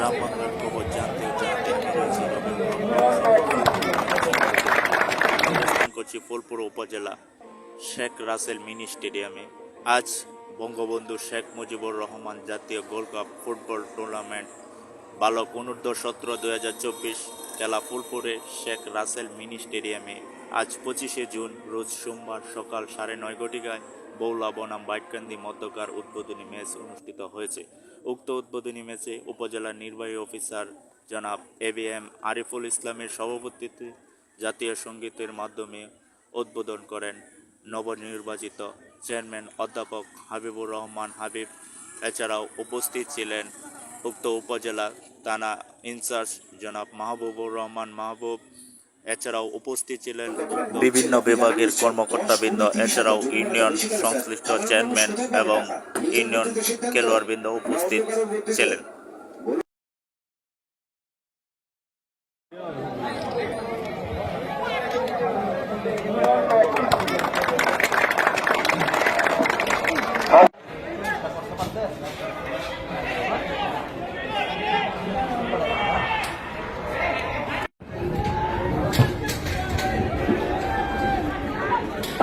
গ্রাম বাংলার খবর জানতে করছি ফুলপুর উপজেলা শেখ রাসেল মিনি স্টেডিয়ামে আজ বঙ্গবন্ধু শেখ মুজিবুর রহমান জাতীয় গোল্ড কাপ ফুটবল টুর্নামেন্ট বালক অনূর্ধ্ব সতেরো দু হাজার চব্বিশ খেলা ফুলপুরে শেখ রাসেল মিনি স্টেডিয়ামে আজ পঁচিশে জুন, রোজ সোমবার সকাল সাড়ে নয় ঘটিকায় বৌলা বনাম বাইটকান্দি মধ্যকার উদ্বোধনী ম্যাচ অনুষ্ঠিত হয়েছে। উক্ত উদ্বোধনী ম্যাচে উপজেলা নির্বাহী অফিসার জনাব এ বি এম আরিফুল ইসলামের সভাপতিত্বে জাতীয় সঙ্গীতের মাধ্যমে উদ্বোধন করেন নবনির্বাচিত চেয়ারম্যান অধ্যাপক হাবিবুর রহমান হাবিব। এছাড়াও উপস্থিত ছিলেন উক্ত উপজেলা থানা ইনচার্জ জনাব মাহবুবুর রহমান মাহবুব এছাড়াও উপস্থিত ছিলেন বিভিন্ন বিভাগের কর্মকর্তাবৃন্দ, এছাড়াও ইউনিয়ন সংশ্লিষ্ট চেয়ারম্যান এবং ইউনিয়ন খেলোয়াড়বৃন্দ উপস্থিত ছিলেন।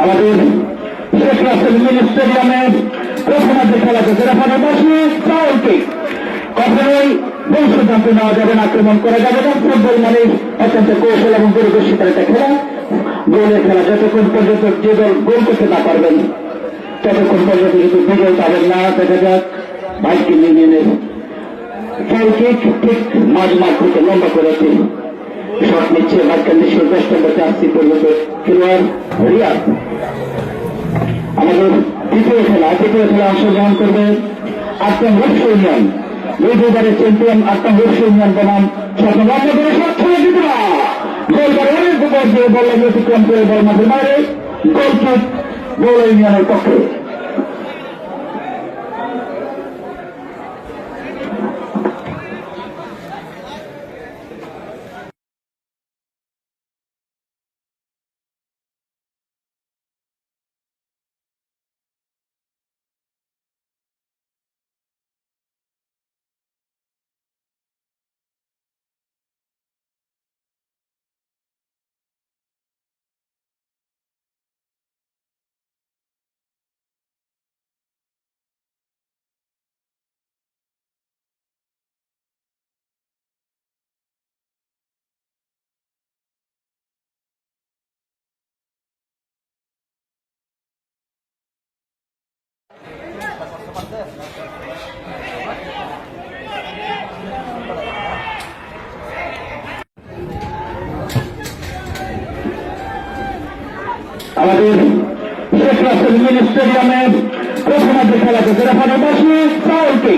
আমাদের শেখ রাসেল মিনি স্টেডিয়ামে প্রথমার্ধে খেলাতে সেরাফানে বসিয়ে চাউলকে কখনোই বংশজান্তি নেওয়া যাবে না, আক্রমণ করা যাবে না। ফুটবল মানে অত্যন্ত কৌশল এবং দূরদর্শিতার একটা খেলা। গোলের খেলা যতক্ষণ পর্যন্ত যে দল গোল করতে না পারবেন, ততক্ষণ পর্যন্ত কিন্তু বিজয় পাবেন না। দেখা যাক বাইশকে ইউনিয়নের কিক ঠিক মাঝ মাঠ থেকে লম্বা করেছে শট নিচ্ছে দেশের দশ নম্বর চারটি পর্যন্ত খেলোয়াড় রিয়াদ। আমাদের দ্বিতীয় খেলা তৃতীয় খেলা অংশগ্রহণ করবে আটটা হর্ষ ইউনিয়ন। দুই চ্যাম্পিয়ন আটটা হর্ষ ইউনিয়ন বনাম স্বপ্ন করে স্বচ্ছ জিতরা গোল করে অনেক দিয়ে বল গোলকিপ গোল ইউনিয়নের পক্ষে। আমাদের শেখ স্টেডিয়ামে প্রথমার্ধে খেলা সেরাফানে রেফারি চাউলকে